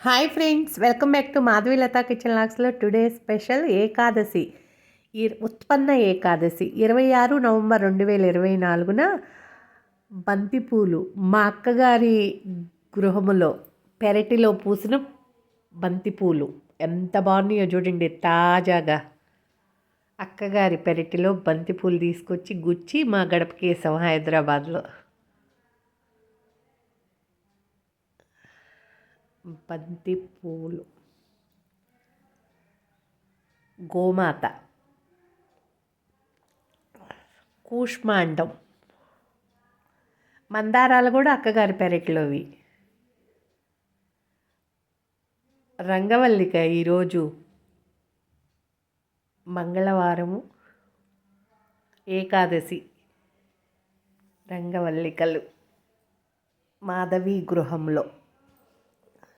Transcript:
Hi friends welcome back to Madhavi Latha kitchen లాక్స్లో today special Ekadashi ఈ ఉత్పన్న ఏకాదశి ఇరవై ఆరు November రెండు వేల ఇరవై నాలుగున బంతిపూలు మా అక్కగారి గృహములో పెరటిలో పూసిన బంతిపూలు. ఎంత బాగున్నాయో చూడండి తాజాగా. అక్కగారి పెరటిలో బంతిపూలు తీసుకొచ్చి గుచ్చి మా గడపకి హైదరాబాద్లో. బంతి పూలు. గోమాత. కూష్మాండం. మందారాలు కూడా అక్కగారి పెరట్లోవి. రంగవల్లిక ఈరోజు మంగళవారము. ఏకాదశి. రంగవల్లికలు. మాధవి గృహంలో.